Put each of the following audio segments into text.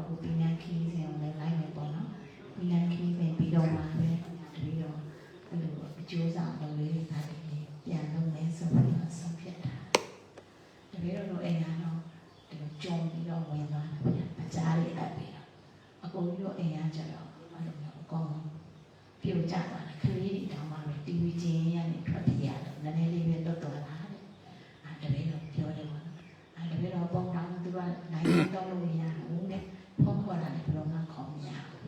အခုပညာခီးစဉ်ကိုလည်းလိုက်မယ်ပေါ့နော်ပညာခီးစဉ်ပြီးတော့မှပဲတပည့်တော်အဲ့လိုအကျိုးဆောင်လုပ်လေးတွေပြန်လုပ်မယ်ဆိုပြီးတော့ဆုံးဖြတ်တာတပည့်တော်တို့အိမ်ကတော့ဒီလိုကြုံပြီးတော့ဝင်သွားတာဗျာအကြားလေးအပ်ပြီးတော့အကုန်ကြီးတို့အိမ်ကကြတော့အဲ့လိုမျိုးအကုန်ပြုတ်ကြသွားတယ်ခလေးတွေတောင်မှတီဗီကျင်းရနေထွက်ပြေးရတယ်နည်းနည်းလေးပဲလွတ်သွားတာတဲ့အဲ့တပည့်တော်ပြောတယ်ပေါ့နော်အဲ့တပည့်တော်ပုံတောင်းသူကနိုင်တော့လို့မရဘူးတဲ့ဖုန်းခေါ်တာလည်းဘယ်လိုမှခေါ်မရဘူး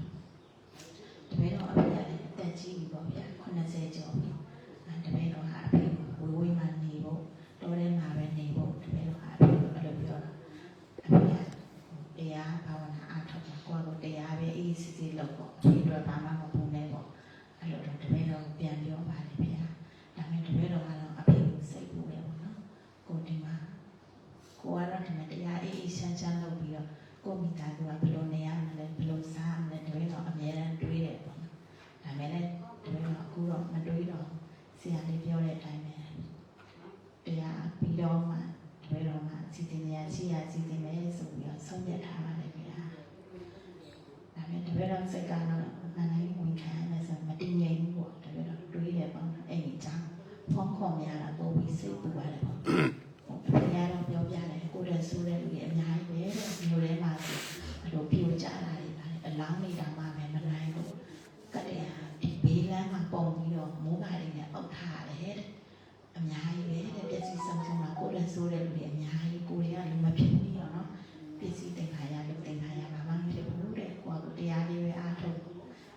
တပည့်တော်အဖေရတယ်အသက်ကြီးပြီပေါ့ဗျာ80ကျော်ပြီအဲ့တပည့်တော်ကအဖေကိုဝေးဝေးမှနေဖို့တော်ထဲမှာပဲနေဖို့တပည့်တော်ကအဖေကိုအဲ့လိုပြောတာအဖေကတရားဘာဝနာအားထုတ်တာကိုယ့်ကိုတရားပဲအေးစစ်စစ်လုပ်ပေါ့ဒီအတွက်ဘာမှမပူနဲ့ပေါ့အဲ့လိုတော့တပည့်တော်ကိုပြန်ပြောပါတယ်ဗျာဒါပေမဲ့တပည့်တော်ကတော့အဖေကိုစိတ်ပူတယ်ပေါ့နော်ကိုဒီမှာ ကိုကတော့ဒီမှာတရားအေးအေးချမ်းချမ်းလုပ်ပြီးတော့ကိုမိသားစုကဘယ်လိုနေရမလဲဘယ်လိုစားမလဲတပည့်တော်အများအားတွေးတယ်ပေါ့နော်ဒါပေမဲ့လည်းတပည့်တော်အခုတော့မတွေးတော့ဆရာလေးပြောတဲ့အတိုင်းပဲတရားပြီးတော့မှတပည့်တော်မှစီတင်ရရှိရစီတင်မယ်ဆိုပြီးတော့ဆုံးဖြတ်ထားပါတယ်ဗျာဒါပေမဲ့တပည့်တော်စိတ်ကတော့နာနိုင်ဝင်ခံရမယ်ဆိုမတည်ငြိမ်ဘူးပေါ့တပည့်တော်တွေးတယ်ပေါ့နော်အဲ့ဒီအကြောင်းဖုန်းခေါ်မရတာပို့ပြီးစိတ်ပူပါတယ်ပေါ့ဘုရားတော်ပြောပြ တယ်ကိုယ်တည်းဆိုးတဲ့လူတွေအများကြီးပဲတဲ့မျိုးထဲမှာဆိုအဲ့လိုပြိုကျတာတွေပါတယ်အလောင်းနေတာမှပဲမနိုင်ဘူးကတည်းကဒီဘေးလမ်းမှာပုံပြီးတော့မိုးကားတွေနဲ့အောက်ထားတယ်တဲ့အများကြီးပဲတဲ့ပစ္စည်းဆုံးဆုံးမှာကိုယ်တည်းဆိုးတဲ့လူတွေအများကြီးကိုယ်တွေကလူမဖြစ်ဘူးရောနော်ပစ္စည်းတင်ခါရလူတင်ခါရဘာမှမဖြစ်ဘူးတဲ့ကိုယ်ကတရားလေးပဲအားထုတ်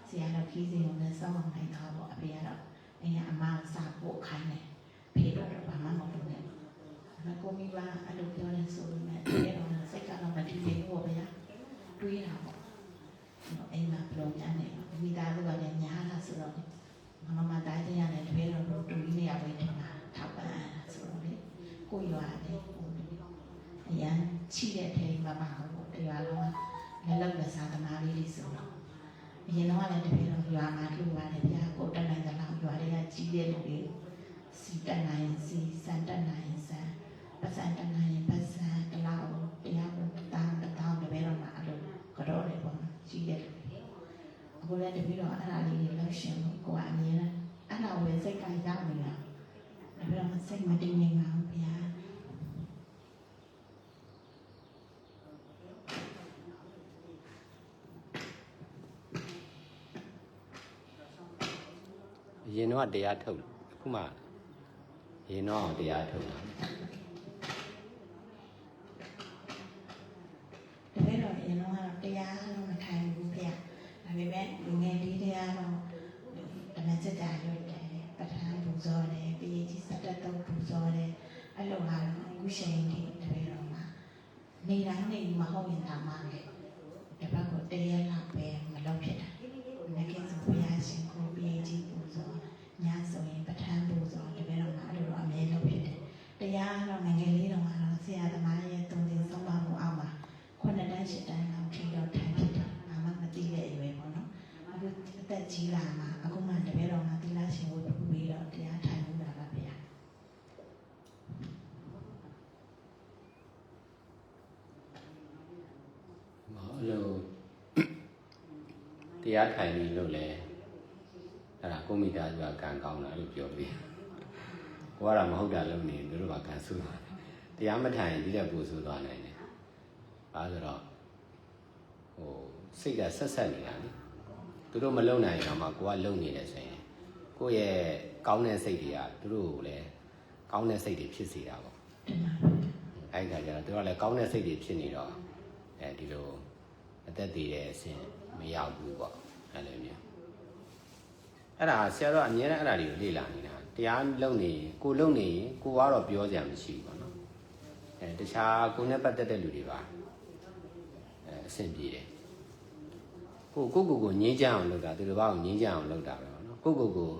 ဆရာတော်ကြီးစီကိုလည်းစောင့်အောင်နိုင်တာပေါ့အဖေကတော့အင်းအမအောင်စာပို့ခိုင်းတယ်ဖေတော့ဘာမှမလုပ်နဲ့မကိုမိဘ အဲ့လိုပြောနေဆိုပေမဲ့တကယ်တော့စိတ်ကတော့မတည်ငြိမ်ဘူးပေါ့ဗျာတွေးတာပေါ့အိမ်မှာဘလုံးညာနေမိသားစုကလည်းညားလာဆိုတော့မမတိုင်းတင်ရတယ်တကယ်တော့တူကြီးနေရပဲတင်တာထောက်ပံ့ဆိုတော့လေကိုရွာတယ်ဟိုအရန်ချိတဲ့ထဲမှာပါဘူးတရားလုံးကလည်းလောက်လက်စားသမားလေးတွေဆိုတော့အရင်တော့လည်းတကယ်တော့ရွာမှာလူပါတယ်ဗျာကိုတက်နိုင်တဲ့လောက်ရွာတွေကကြီးတဲ့လူတွေစီတက်နိုင်စီစံတက်နိုင်စံပတ်စံတက်နိုင်ပတ်စံတလောက်တရားကိုတောင်းတောင်းတပည့်တော်မှာအဲ့လိုကြောတယ်ပေါ့နော်ကြီးတဲ့လူတွေအခုလည်းတပည့်တော်အဲ့ဒါ လေးတွေလောက်ရှင်လို့ကိုကအမြင်နဲ့အဲ့ဒါဝင်စိတ်ကရောက်နေတာတပည့်တော်စိတ်မတည်ငြိမ်ပါဘူးဗျာအရင်တော့တရားထုတ်တယ်အခုမှအရင်တော့တရားထုတ်တာ လိုတရားထိုင်ပြီးလို့လဲအဲ့ဒါကိုမိသားစုကကံကောင်းတာလို့ပြောပြီးကိုကတော့မဟုတ်တာလုပ်နေတို့တို့ကကံဆိုးတာတရားမထိုင်ဒီလက်ပူဆိုးသွားနိုင်တယ်ဘာလို့ဆိုတော့ဟိုစိတ်ကဆက်ဆက်နေတာလေသူတို့မလုံနိုင်ရင်တော့မှကိုကလုံနေတယ်ဆိုရင်ကိုယ့်ရဲ့ကောင်းတဲ့စိတ်တွေကသူတို့ကိုလည်းကောင်းတဲ့စိတ်တွေဖြစ်စေတာပေါ့တင်ပါအဲ့ဒီခါကျတော့သူကလည်းကောင်းတဲ့စိတ်တွေဖြစ်နေတော့အဲဒီလို အသက်တည်တဲ့အဆင့်မရောက်ဘူးပေါ့အဲ့လိုမျိုးအဲ့ဒါဆရာတော်အများနဲ့အဲ့ဒါတွေကိုလေ့လာနေတာတရားလုံနေရင်ကိုလုံနေရင်ကိုကတော့ပြောကြမှာမရှိဘူးပေါ့နော်အဲတခြားကိုနဲ့ပတ်သက်တဲ့လူတွေပါအဲအဆင်ပြေတယ်ကိုကိုကိုကိုငြင်းကြအောင်လုပ်တာသူတို့ဘာကိုငြင်းကြအောင်လုပ်တာပဲပေါ့နော်ကိုကိုကို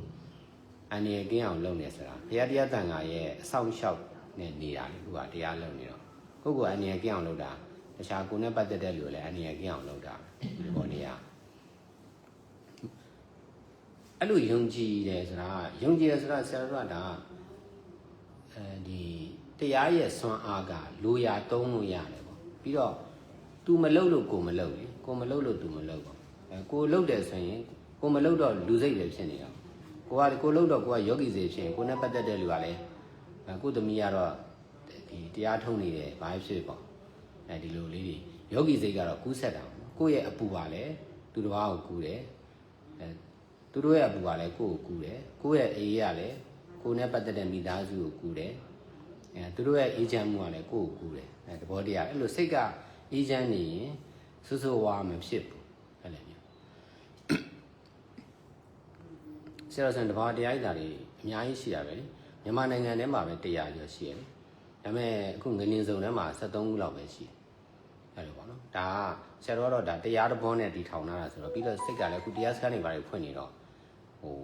အန္တရာယ်ကင်းအောင်လုပ်နေဆိုတာဘုရားတရားတန်ခါရဲ့အဆောင်လျှောက်နဲ့နေတာလေခုကတရားလုပ်နေတော့ကိုကိုအန္တရာယ်ကင်းအောင်လုပ်တာ တခြားကိုနဲ့ပတ်သက်တဲ့လူတွေလည်းအန္တရာယ်ကင်းအောင်လုပ်တာဒီပေါ်နေရအဲ့လိုယုံကြည်တယ်ဆိုတာယုံကြည်တယ်ဆိုတာဆရာတော်ကဒါအဲဒီတရားရဲ့စွမ်းအားကလိုရာသုံးလို့ရတယ်ပေါ့ပြီးတော့ तू မလုပ်လို့ကိုမလုပ်လေကိုမလုပ်လို့ तू မလုပ်ပေါ့အဲကိုလုပ်တယ်ဆိုရင်ကိုမလုပ်တော့လူစိတ်ပဲဖြစ်နေတာကိုကကိုလုပ်တော့ကိုကယောဂီစိတ်ဖြစ်ရင်ကိုနဲ့ပတ်သက်တဲ့လူကလည်းအဲကိုသမီးကတော့ဒီတရားထုံးနေတယ်ဘာဖြစ်ပေါ့ အဲဒီလိုလေးတွေယောဂီစိတ်ကတော့ကူးဆက်တာပေါ့နော်ကိုယ့်ရဲ့အပူပါလဲသူတစ်ပါးကိုကူးတယ်အဲသူတို့ရဲ့အပူပါလဲကိုယ့်ကိုကူးတယ်ကိုယ့်ရဲ့အေးရလဲကိုနဲ့ပတ်သက်တဲ့မိသားစုကိုကူးတယ်အဲသူတို့ရဲ့အေးချမ်းမှုကလည်းကိုယ့်ကိုကူးတယ်အဲသဘောတရားအဲ့လိုစိတ်ကအေးချမ်းနေရင်ဆူဆူဝါမဖြစ်ဘူးအဲ့လိုမျိုးဆရာတော်ဆန်တဘာတရားရည်တာတွေအများကြီးရှိတာပဲလေမြန်မာနိုင်ငံထဲမှာပဲတရားကျော်ရှိရတယ် ဒါပေမဲ့အခုငလင်းစုံထဲမှာ73ခုလောက်ပဲရှိတယ်အဲ့လိုပေါ့နော်ဒါကဆရာတော်ကတော့ဒါတရားတစ်ဘောနဲ့တည်ထောင်လာတာဆိုတော့ပြီးတော့စိတ်ကလည်းအခုတရားစခန်းတွေဘာတွေဖွင့်နေတော့ဟို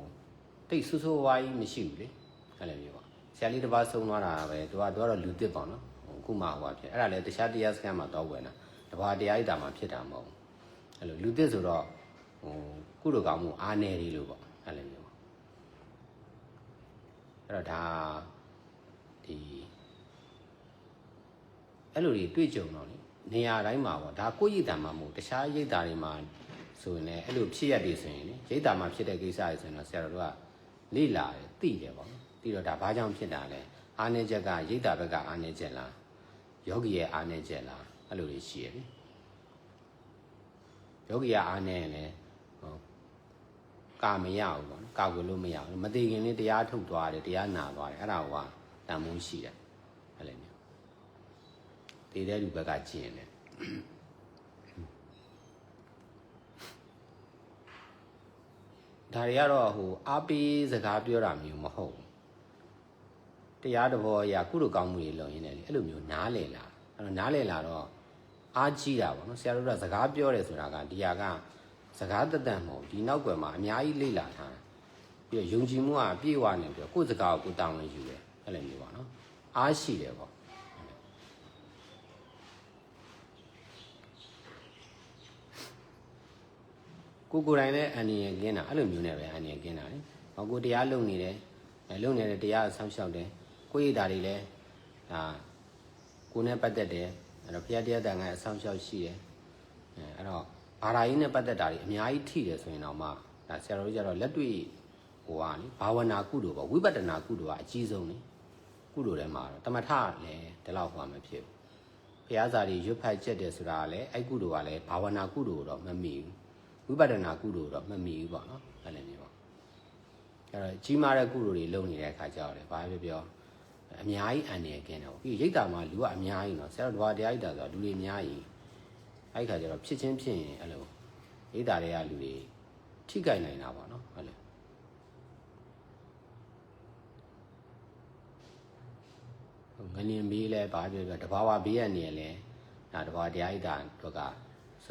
တိတ်ဆူဆူဝါးကြီးမရှိဘူးလေအဲ့လိုမျိုးပေါ့ဆရာလေးတစ်ပါးဆုံးသွားတာပဲသူကသူကတော့လူတစ်ပေါ့နော်ဟိုအခုမှဟိုပါဖြစ်အဲ့ဒါလည်းတခြားတရားစခန်းမှာတော့ဝင်တာတဘာတရားရည်တာမှာဖြစ်တာမဟုတ်ဘူးအဲ့လိုလူတစ်ဆိုတော့ဟိုကုလိုကောင်းမှုအားနေတယ်လို့ပေါ့အဲ့လိုမျိုးပေါ့အဲ့တော့ဒါဒီ အဲ့လိုတွေတွေ့ကြုံတော့လေနေရာတိုင်းမှာပေါ့ဒါကိုယ့်ရည်တာမှာမဟုတ်တခြားရိတ်တာတွေမှာဆိုရင်လည်းအဲ့လိုဖြစ်ရက်တွေဆိုရင်လေရိတ်တာမှာဖြစ်တဲ့ကိစ္စတွေဆိုရင်တော့ဆရာတော်တို့ကလေ့လာတယ်သိတယ်ပေါ့နော်သိတော့ဒါဘာကြောင့်ဖြစ်တာလဲအားနေချက်ကရိတ်တာဘက်ကအားနေချက်လားယောဂီရဲ့အားနေချက်လားအဲ့လိုတွေရှိရပြီယောဂီရဲ့အားနေရင်လည်းဟိုကာမရဘူးပေါ့နော်ကာကွယ်လို့မရဘူးမသိခင်လေးတရားထုတ်သွားတယ်တရားနာသွားတယ်အဲ့ဒါကတန်မိုးရှိတယ်အဲ့လိုမျိုး တည်တဲ့လူဘက်ကကျင်တယ်ဒါတွေကတော့ဟိုအားပေးစကားပြောတာမျိုးမဟုတ်ဘူးတရားတော်ဘောအရာကုသိုလ်ကောင်းမှုတွေလုပ်ရင်းနဲ့လေအဲ့လိုမျိုးနားလည်လာအဲ့တော့နားလည်လာတော့အားကြီးတာပေါ့နော်ဆရာတို့ကစကားပြောတယ်ဆိုတာကဒီဟာကစကားတတ်တတ်မဟုတ်ဒီနောက်ွယ်မှာအများကြီးလေ့လာထားတာပြီးတော့ယုံကြည်မှုကအပြည့်အဝနဲ့ပြောကိုယ့်စကားကိုကိုယ်တောင်းဝင်ယူတယ်အဲ့လိုမျိုးပါနော်အားရှိတယ်ပေါ့ ကိုကိုယ်တိုင်လည်းအန္တရာယ်ကင်းတာအဲ့လိုမျိုးနဲ့ပဲအန္တရာယ်ကင်းတာလေ။ဟောကိုတရားလုံနေတယ်အဲလုံနေတဲ့တရားအဆောင်ရှောက်တယ်။ကိုယ့်ရည်တာတွေလည်းဒါကိုယ်နဲ့ပတ်သက်တယ်အဲ့တော့ဘုရားတရားတန်ခါအဆောင်ရှောက်ရှိတယ်။အဲအဲ့တော့ဘာသာရေးနဲ့ပတ်သက်တာတွေအများကြီးထိတယ်ဆိုရင်တော့မှဒါဆရာတော်ကြီးကျတော့လက်တွေ့ဟိုဟာလေဘာဝနာကုသိုလ်ပေါ့ဝိပဿနာကုသိုလ်ကအကြီးဆုံးလေကုသိုလ်ထဲမှာတော့တမထလည်းဒီလောက်ဟောမှမဖြစ်ဘူး။ဘုရားစာတွေရွတ်ဖတ်ချက်တယ်ဆိုတာကလည်းအဲ့ကုသိုလ်ကလည်းဘာဝနာကုသိုလ်တော့မမီဘူး။ ဝိပဿနာကုသိုလ်တော့မမီဘူးပေါ့နော်အဲ့လိုမျိုးပေါ့အဲ့တော့ကြီးမားတဲ့ကုသိုလ်တွေလုပ်နေတဲ့အခါကျတော့လေဘာပဲပြောအများကြီးအန်နေကင်းတယ်ပေါ့ပြီးရိတ်တာမှာလူကအများကြီးနော်ဆရာတော်ဘာတရားရိတ်တာဆိုတော့လူတွေအများကြီးအဲ့ဒီခါကျတော့ဖြစ်ချင်းဖြစ်ရင်အဲ့လိုရိတ်တာတွေကလူတွေထိကြိုက်နိုင်တာပေါ့နော်အဲ့လိုငလင်ဘေးလဲဘာပြောပြောတဘာဝဘေးရနေလဲဒါတဘာဝတရားရိတ်တာတို့က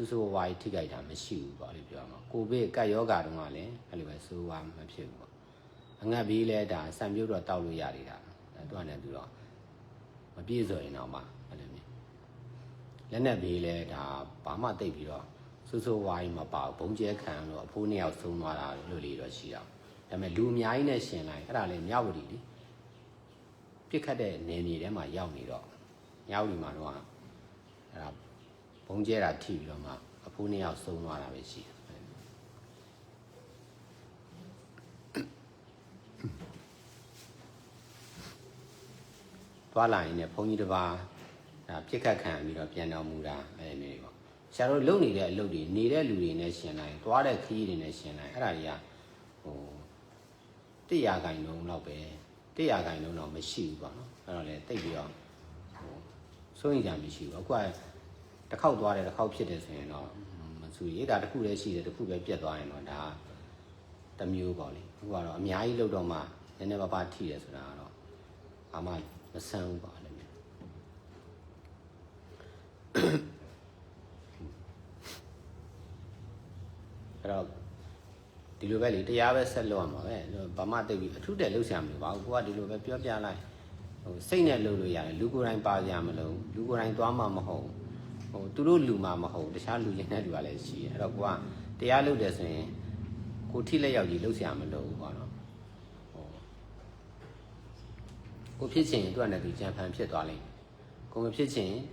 ဆူဆူဝါးကြီးထိခိုက်တာမရှိဘူးပေါ့လေပြောမှာကိုဗစ်ကတ်ယောဂါတုန်းကလည်းအဲ့လိုပဲဆူဝါးမဖြစ်ဘူးပေါ့အငတ်ပြီးလဲဒါစံပြုတ်တော့တောက်လို့ရနေတာဒါသူကလည်းသူတော့မပြည့်စုံရင်တော့မှအဲ့လိုမျိုးလက်နဲ့ပြီးလဲဒါဘာမှတိတ်ပြီးတော့ဆူဆူဝါးကြီးမပါဘူးဘုံကျဲခံလို့အဖိုးနှစ်ယောက်ဆုံးသွားတာလို့လေးတော့ရှိအောင်ဒါပေမဲ့လူအများကြီးနဲ့ရှင်လိုက်အဲ့ဒါလည်းမြောက်ဝတီလေပြစ်ခတ်တဲ့နေမြေထဲမှာရောက်နေတော့မြောက်ဝတီမှာတော့အဲ့ဒါဘုံ ကျဲတာထိပြီးတော့မှအဖိုးနှစ်ယောက်ဆုံးသွားတာပဲရှိတယ်သွားလာရင်လည်းဘုန်းကြီးတစ်ပါးဒါပြစ်ခတ်ခံပြီးတော့ပြန်တော်မူတာအဲ့ဒီမျိုးတွေပေါ့ဆရာတို့လုံနေတဲ့အလုပ်တွေနေတဲ့လူတွေနဲ့ရှင်လိုက်သွားတဲ့ခရီးတွေနဲ့ရှင်လိုက်အဲ့ဒါတွေကဟိုတရားခိုင်လုံးတော့ပဲတရားခိုင်လုံးတော့မရှိဘူးပေါ့နော်အဲ့တော့လေတိတ်ပြီးတော့ဟိုစိုးရင်ကြမရှိဘူးအခုက တစ်ခေါက်သွားတယ်တစ်ခေါက်ဖြစ်တယ်ဆိုရင်တော့မဆူရေးဒါတစ်ခုလည်းရှိတယ်တစ်ခုပဲပြတ်သွားရင်တော့ဒါတစ်မျိုးပေါ့လေအခုကတော့အများကြီးလောက်တော့မှနည်းနည်းပါးပါးထိတယ်ဆိုတာကတော့အာမမဆန်းဘူးပေါ့အဲ့လိုမျိုးအဲ့တော့ဒီလိုပဲလေတရားပဲဆက်လုပ်ရမှာပဲဘာမှတိတ်ပြီးအထူးတဲ့လှုပ်ရှားမလို့ပါဘူးကိုကဒီလိုပဲပြောပြလိုက်ဟိုစိတ်နဲ့လှုပ်လို့ရတယ်လူကိုယ်တိုင်ပါကြမလို့လူကိုယ်တိုင်သွားမှမဟုတ် ဟိုသူတို့လူမှမဟုတ်တခြားလူချင်းတဲ့လူကလည်းရှိတယ်အဲ့တော့ကိုကတရားလုပ်တယ်ဆိုရင်ကိုထိလက်ရောက်ကြီးလှုပ်ရှားမလို့ဘူးပေါ့နော်ဟိုကိုဖြစ်ချင်ရင်သူကလည်းဒီကြံဖန်ဖြစ်သွားလိမ့်မယ်ကိုမဖြစ်ချင်ရင်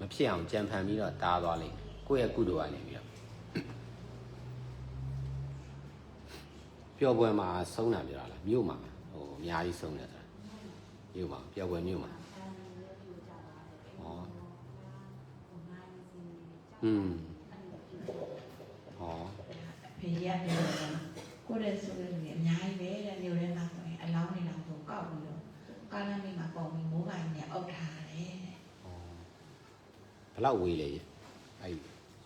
မဖြစ်အောင်ကြံဖန်ပြီးတော့တားသွားလိမ့်မယ်ကိုယ့်ရဲ့ကုသိုလ်ကနေပြီးတော့ပျော်ပွဲမှာဆုံးတာပြောတာလားမြို့မှာဟိုအများကြီးဆုံးတယ်ဆိုတာမြို့မှာပျော်ပွဲမြို့မှာ อืมဩဖေးရပြောတာကိုယ့်ရဲ့ဆိုလို့အများကြီးပဲတဲ့မြို့ထဲမှာဆိုရင်အလောင်းနေလောင်ဆိုကောက်ပြီးတော့ကားလမ်းလေးမှာပုံပြီးမိုးပိုင်းနဲ့အုပ်ထားတယ်တဲ့ဘလောက်ဝေးလဲအဲ့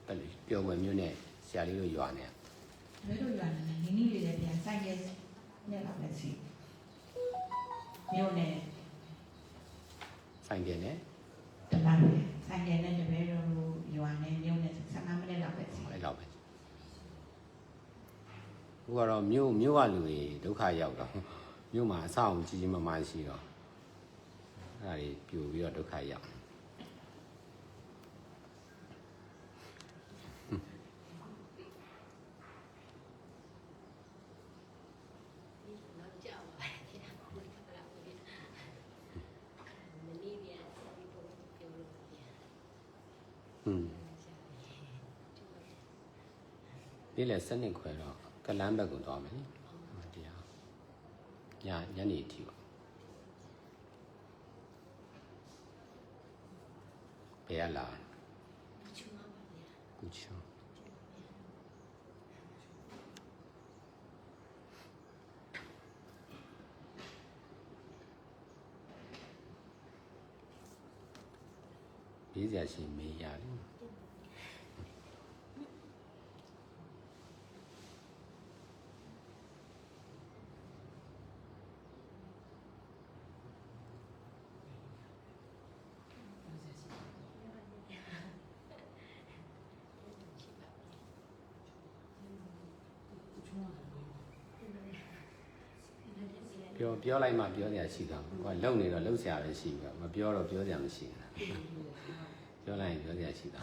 အဲ့လိုပျော်ပွဲမြို့နဲ့ဆရာလေးတို့ရွာနေဘယ်လိုရွာနေလဲနင်းနီးလေးလည်းပြန်ဆိုင်ကဲနဲ့လာမယ်စီမြို့နဲ့ဆိုင်တယ်နဲ့တပတ်ပဲဆိုင်ကဲနဲ့တပည့်တော်တို့ ရွာနဲ့မြို့နဲ့15မိနစ်လောက်ပဲစီအဲ့လောက်ပဲဘုကတော့မြို့မြို့ကလူတွေဒုက္ခရောက်တော့မြို့မှာအဆောက်အုံကြီးကြီးမားမားရှိတော့အဲ့ဒါတွေပြိုပြီးတော့ဒုက္ခရောက်နောက်ကြောက်ပါတယ်ဒါကိုလည်းပြောလို့မနေပြန်ဒီပုံပြောလို့ပြန် อืมနေ့လယ်7နှစ်ခွဲတော့ကလန်းဘက်ကိုသွားမယ်နိတရားညညနေအထိပါဘယ်ရလာ ချူမှာပါဗျာ ကူချော ရေးစရာရှိမေးရတယ် ပြောပြောလိုက်မှပြောစရာရှိတော့ကိုကလုံနေတော့လုံစရာပဲရှိပြီမပြောတော့ပြောစရာမရှိဘူးပြောလိုက်ရင်ပြောစရာရှိတာ